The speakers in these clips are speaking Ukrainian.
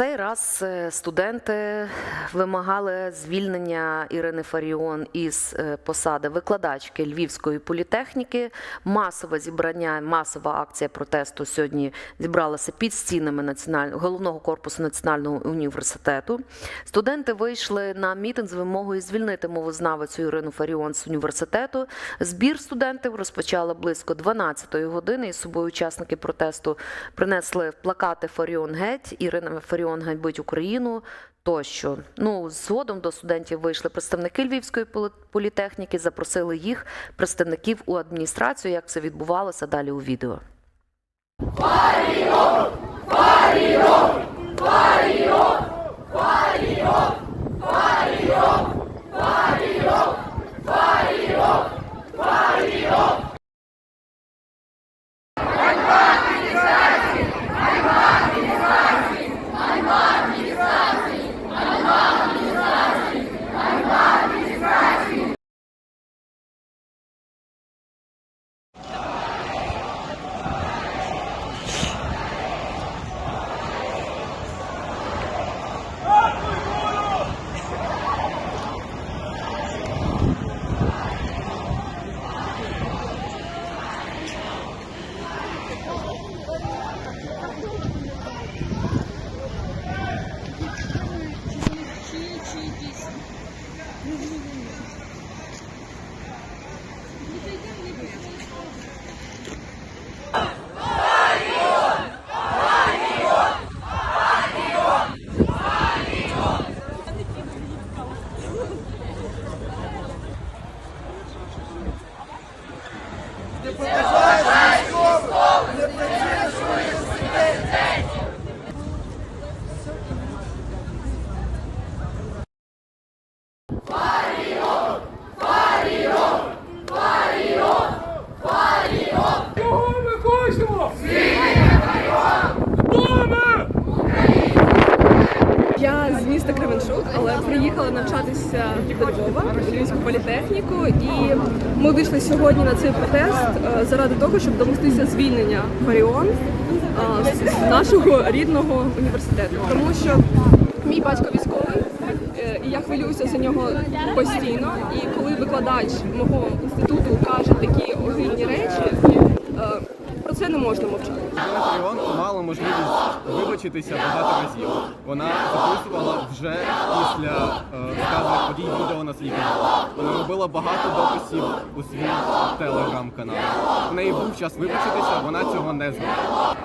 цей раз е, студенти вимагали звільнення Ірини Фаріон із е, посади викладачки Львівської політехніки. Масове зібрання, масова акція протесту сьогодні зібралася під стінами національного головного корпусу національного університету. Студенти вийшли на мітинг з вимогою звільнити мовознавицю Ірину Фаріон з університету. Збір студентів розпочали близько 12-ї години. І з собою учасники протесту принесли плакати Фаріон геть, Ірина Фаріон ганьбить Україну. Тощо, ну згодом до студентів вийшли представники Львівської політехніки, запросили їх, представників у адміністрацію. Як це відбувалося далі у відео. Allah Mm-hmm. вийшли сьогодні на цей протест е, заради того, щоб домогтися звільнення Фаріон е, нашого рідного університету. Тому що мій батько військовий, е, і я хвилююся за нього постійно. І коли викладач мого інституту каже такі огидні речі, це не можна мовчати. Ірина мала можливість вибачитися багато разів. Вона записувала вже після е, вказаних подій відео на свій канал. Вона робила багато дописів у свій телеграм-канал. У неї був час вибачитися, вона цього не зробила.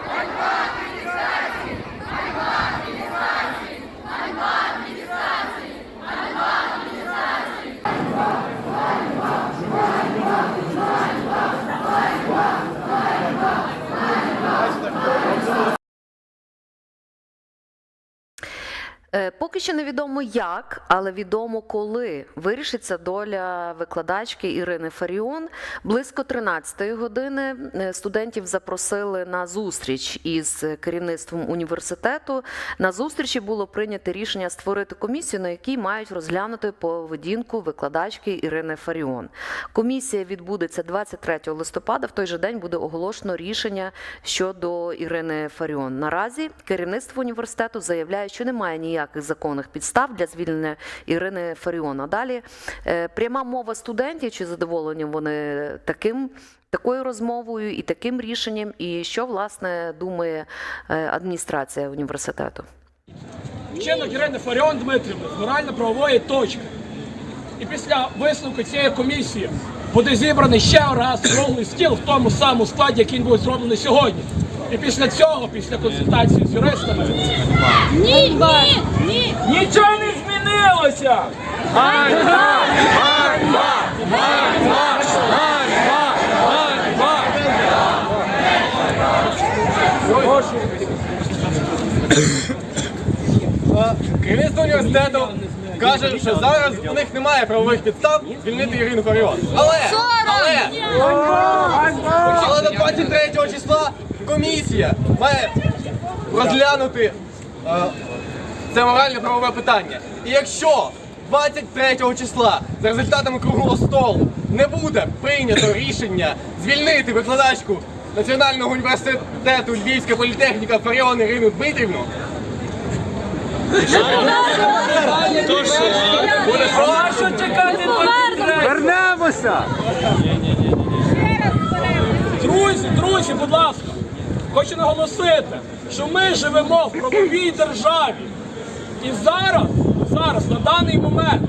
Е, Поки що невідомо як, але відомо коли вирішиться доля викладачки Ірини Фаріон. Близько 13-ї години е, студентів запросили на зустріч із керівництвом університету. На зустрічі було прийнято рішення створити комісію, на якій мають розглянути поведінку викладачки Ірини Фаріон. Комісія відбудеться 23 листопада. В той же день буде оголошено рішення щодо Ірини Фаріон. Наразі керівництво університету заявляє, що немає ніяких законних підстав для звільнення Ірини Фаріон. Далі е, пряма мова студентів, чи задоволені вони таким. Такою розмовою і таким рішенням, і що власне думає е, адміністрація університету. Вчинок Ірини Фаріон Дмитрівни з морально-правової точки. І після висновку цієї комісії буде зібраний ще раз круглий стіл в тому самому складі, який він був зроблений сьогодні. І після цього, після консультації з юристами, Ні, ні, ні. нічого не змінилося! Ганьба! Ганьба! Ганьба! Ганьба! Ганьба! Керівництво університету каже, що зараз у них немає правових підстав звільнити Ірину Фаріон. Але, але, але до 23 числа комісія має розглянути е, це моральне правове питання. І якщо 23 числа за результатами круглого столу не буде прийнято рішення звільнити викладачку Національного університету Львівська політехніка Фаріон Ірину Дмитрівну, А що чекати 23? Вернемося! Друзі, друзі, будь ласка, хочу наголосити, що ми живемо в правовій державі. І зараз, зараз, на даний момент,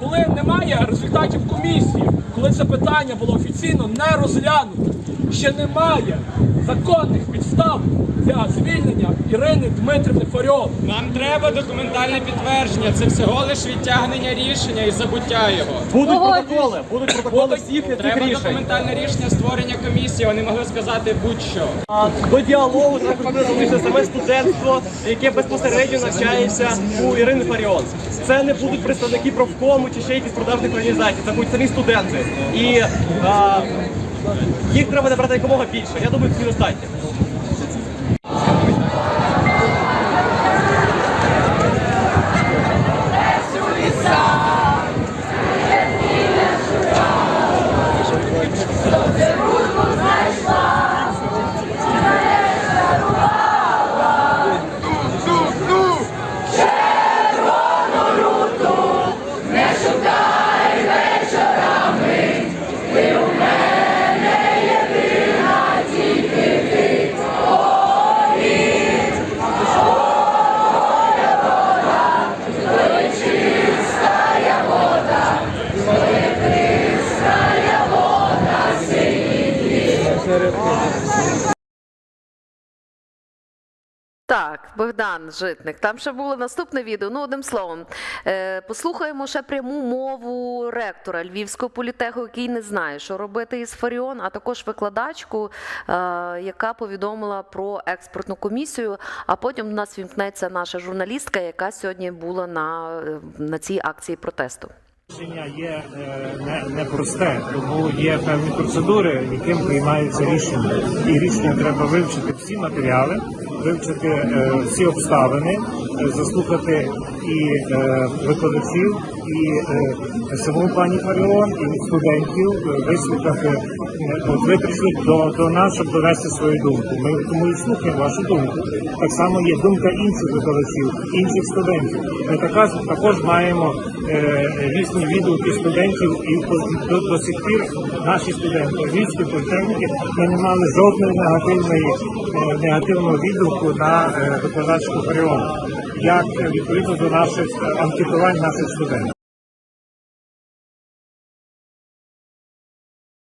коли немає результатів комісії, коли це питання було офіційно не розглянуто, ще немає законних підстав для звільнення Ірини Дмитрівни Фаріон. Нам треба документальне підтвердження. Це всього лише відтягнення рішення і забуття його. Будуть протоколи, будуть протоколи всіх цих Треба рішень. документальне рішення створення комісії. Вони могли сказати будь-що. А До діалогу також буде саме студентство, яке безпосередньо навчається у Ірини Фаріон. Це не будуть представники профкому чи ще якісь продажних організацій, це будуть самі студенти. І а, їх треба набрати якомога більше. Я думаю, це достатньо. Так, Богдан Житник. Там ще було наступне відео. Ну, одним словом, е, послухаємо ще пряму мову ректора Львівського політеху, який не знає, що робити із Фаріон, а також викладачку, е, яка повідомила про експертну комісію. А потім до нас вімкнеться наша журналістка, яка сьогодні була на, е, на цій акції протесту. Рішення є е, не- непросте, тому є певні процедури, яким приймаються рішення. І рішення треба вивчити всі матеріали, вивчити е, всі обставини, е, заслухати і е, викладачів, і саму пані Фаріон, і студентів, вислухати. От ви прийшли до, до нас, щоб довести свою думку. Ми тому і слухаємо вашу думку. Так само є думка інших викладачів, інших студентів. Ми також, також маємо різні відгуки студентів, і до, до сих пір наші студенти Львівської політехніки ми не мали жодної негативної негативного відгуку на е, викладачку Фаріон, як е, відповідно до наших е, анкетувань наших студентів.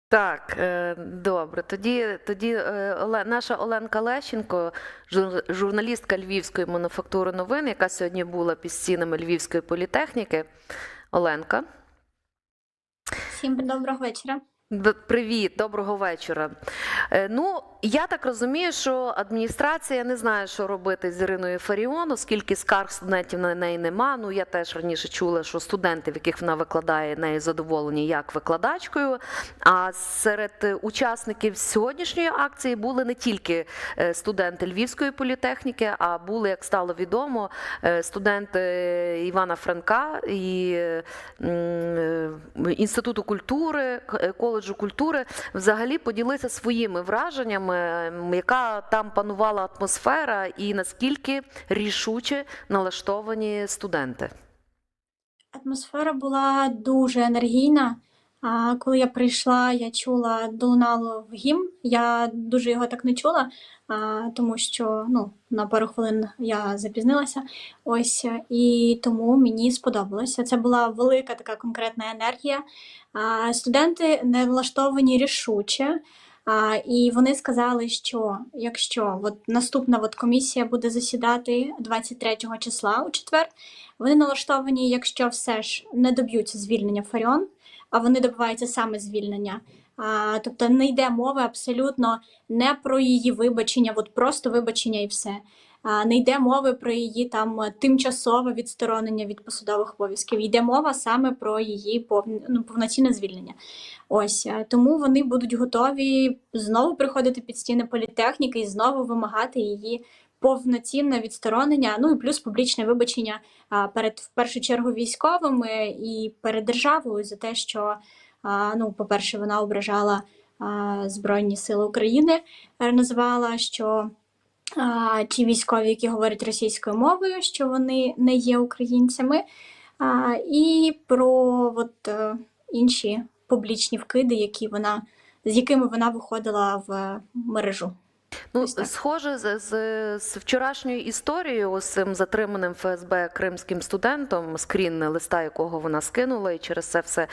Так, добре. Тоді, тоді Оле- наша Оленка Лещенко, журналістка Львівської мануфактури новин, яка сьогодні була під стінами Львівської політехніки. Оленка, Всім доброго вечора. привіт, доброго вечора. Ну, я так розумію, що адміністрація не знає, що робити з Іриною Фаріон, оскільки скарг студентів на неї нема. Ну, я теж раніше чула, що студенти, в яких вона викладає, нею задоволені як викладачкою. А серед е, учасників сьогоднішньої акції були не тільки е, студенти Львівської політехніки, а були, як стало відомо, е, студенти Івана Франка і Інституту культури, коледжу культури. Взагалі поділися своїми враженнями, яка там панувала атмосфера, і наскільки рішуче налаштовані студенти. Атмосфера була дуже енергійна. А коли я прийшла, я чула долунало в гімн. Я дуже його так не чула, а, тому що ну, на пару хвилин я запізнилася. Ось і тому мені сподобалося. Це була велика така конкретна енергія. А, студенти не влаштовані рішуче. І вони сказали, що якщо от наступна от комісія буде засідати 23 числа у четвер, вони налаштовані, якщо все ж не доб'ються звільнення Фаріон, а вони добиваються саме звільнення. А, тобто не йде мови абсолютно не про її вибачення, от просто вибачення і все. Не йде мови про її там тимчасове відсторонення від посадових обов'язків. Йде мова саме про її повн... ну, повноцінне звільнення. Ось е, тому вони будуть готові знову приходити під стіни політехніки і знову вимагати її повноцінне відсторонення. Ну і плюс публічне вибачення перед в першу чергу військовими і перед державою за те, що ну, по-перше, вона ображала Збройні Сили України, е, називала, що а, ті військові, які говорять російською мовою, що вони не є українцями, а, і про от, е, інші публічні вкиди, які вона, з якими вона виходила в мережу. Ну, схоже, з, з, з вчорашньою історією, ось цим затриманим ФСБ кримським студентом, скрін листа, якого вона скинула, і через це все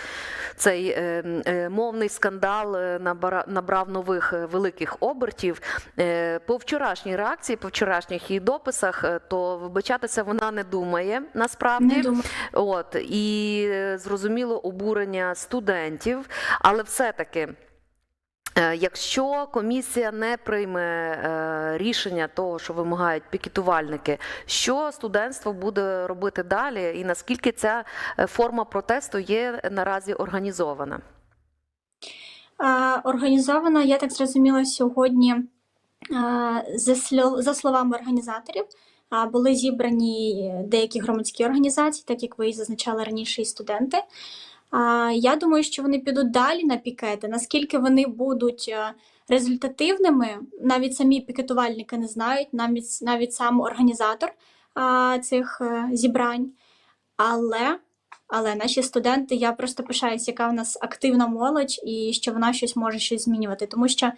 цей е, е, мовний скандал е, набара, набрав нових е, великих обертів. Е, по вчорашній реакції, по вчорашніх її дописах, е, то вибачатися вона не думає насправді. Не думаю. От і зрозуміло обурення студентів, але все-таки. Е, Якщо комісія не прийме е, рішення того, що вимагають пікетувальники, що студентство буде робити далі, і наскільки ця е, форма протесту є наразі організована? Організована, я так зрозуміла, сьогодні за, словами організаторів. Були зібрані деякі громадські організації, так як ви і зазначали раніше, і студенти. Я думаю, що вони підуть далі на пікети. Наскільки вони будуть е, результативними, навіть самі пікетувальники не знають, навіть, навіть сам організатор цих е, зібрань. Але але наші студенти, я просто пишаюсь, яка в нас активна молодь, і що вона щось може щось змінювати. Тому що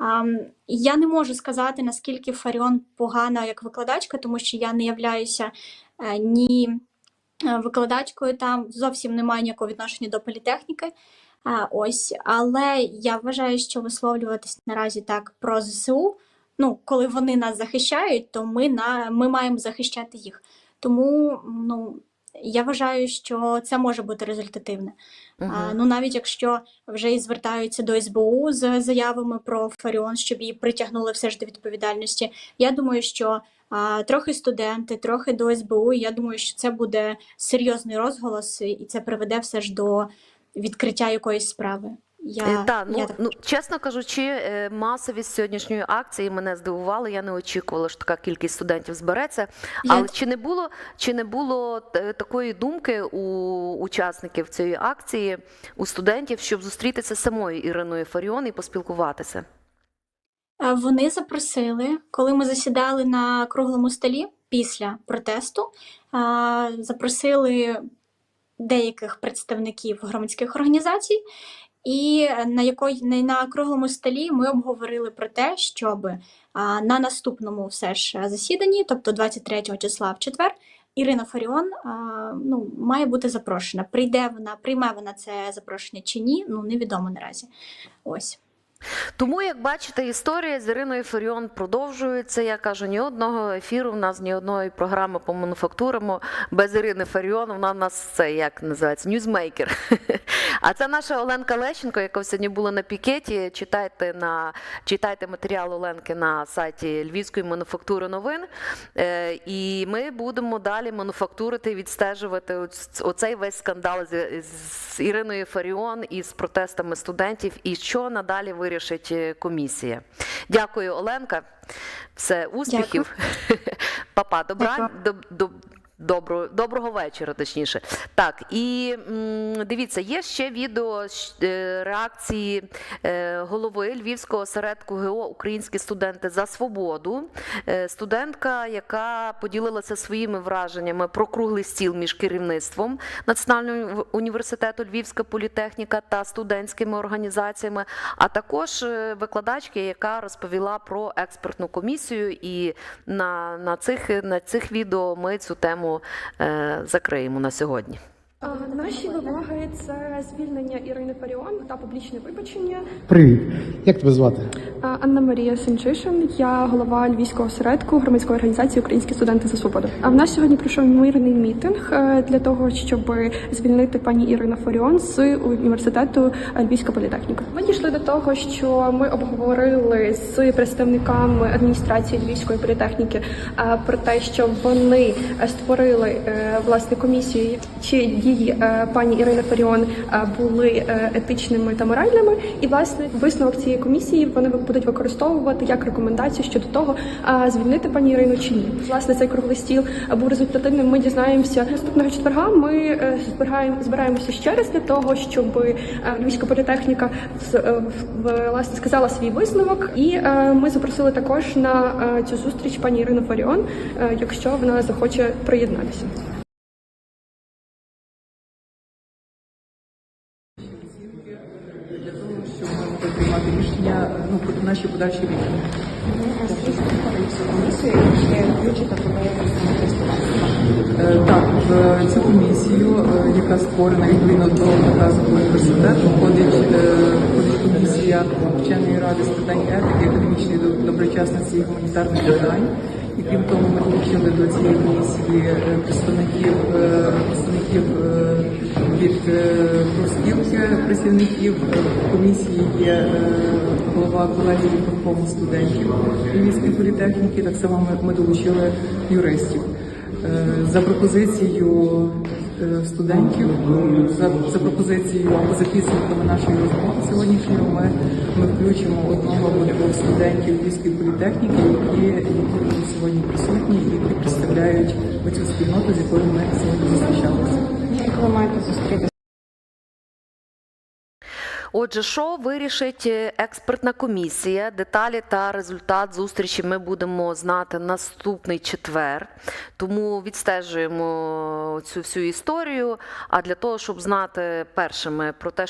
ем, я не можу сказати, наскільки Фаріон погана як викладачка, тому що я не являюся е, ні викладачкою там, зовсім немає ніякого відношення до політехніки. Е, ось, але я вважаю, що висловлюватись наразі так про ЗСУ. Ну, коли вони нас захищають, то ми на ми маємо захищати їх. Тому ну я вважаю, що це може бути результативне. А, ну навіть якщо вже і звертаються до СБУ з заявами про Фаріон, щоб її притягнули все ж до відповідальності. Я думаю, що а, трохи студенти, трохи до СБУ. Я думаю, що це буде серйозний розголос, і це приведе все ж до відкриття якоїсь справи. Я, Е, Та, ну, я ну, чесно кажучи, е, масовість сьогоднішньої акції мене здивувала. Я не очікувала, що така кількість студентів збереться. Я- Але чи не було чи не було е, такої думки у учасників цієї акції, у студентів, щоб зустрітися з самою Іриною Фаріон і поспілкуватися? Вони запросили, коли ми засідали на круглому столі після протесту, запросили деяких представників громадських організацій, і на якої на- на круглому столі ми обговорили про те, щоб на наступному все ж засіданні, тобто 23 числа в четвер, Ірина Фаріон ну, має бути запрошена. Прийде вона, прийме вона це запрошення чи ні, ну невідомо наразі. Ось. Тому, як бачите, історія з Іриною Фаріон продовжується. Я кажу, ні одного ефіру в нас, ні одної програми по мануфактурам без Ірини Фаріон. Вона в нас це як називається ньюзмейкер. А це наша Оленка Лещенко, яка сьогодні була на пікеті. Читайте на читайте матеріал Оленки на сайті Львівської мануфактури новин. Е, І ми будемо далі мануфактурити і відстежувати оцей весь скандал з, Іриною Фаріон і з протестами студентів, і що надалі вирішить е, комісія. Дякую, Оленка. Все, успіхів. Папа, добра, доб, доб, добро, доброго вечора, точніше. Так, і м, дивіться, є ще відео е, реакції е, голови Львівського осередку ГО Українські студенти за свободу. Е, Студентка, яка поділилася своїми враженнями про круглий стіл між керівництвом Національного університету Львівська політехніка та студентськими організаціями, а також викладачки, яка розповіла про експертну комісію. І на, на, цих, на цих відео ми цю тему е, закриємо на сьогодні. Наші вимоги це звільнення Ірини Фаріон та публічне вибачення. Привіт, як тебе звати? Анна Марія Сенчишин, я голова Львівського осередку громадської організації Українські студенти за свободу. А в нас сьогодні пройшов мирний мітинг е, для того, щоб звільнити пані Ірину Фаріон з університету Львівська політехніка. Ми дійшли до того, що ми обговорили з представниками адміністрації Львівської політехніки е, про те, що вони створили е, власне комісію, чи дії е, пані Ірини Фаріон е, були е, етичними та моральними. І власне висновок цієї комісії вони будуть використовувати як рекомендацію щодо того, звільнити пані Ірину чи ні. Власне, цей круглий стіл був результативним. Ми дізнаємося наступного четверга. Ми збираємо збираємося ще раз для того, щоб Львівська політехніка власне сказала свій висновок. І ми запросили також на цю зустріч пані Ірину Фаріон, якщо вона захоче приєднатися. для того, щоб ми могли приймати рішення, ну, про наші подальші рішення. Так, в цю комісію, е, яка створена відповідно до наказу університету, входить, е, комісія вченої ради з питань етики, академічної доб- доброчесності і гуманітарних питань. Крім того, ми долучили до цієї комісії е, представників е, представників е, від профспілки працівників. Комісії є голова колегії профкому студентів Львівської політехніки. Так само ми, долучили юристів. За пропозицією студентів, е, за, за пропозицією або за підсумками нашої розмови сьогоднішньої, ми, ми включимо одного або двох студентів Львівської політехніки, які, які сьогодні присутні і які представляють оцю спільноту, з якою ми сьогодні зустрічалися. Отже, що вирішить е, експертна комісія? Деталі та результат зустрічі ми будемо знати наступний четвер. Тому відстежуємо цю всю історію. А для того, щоб знати першими про те,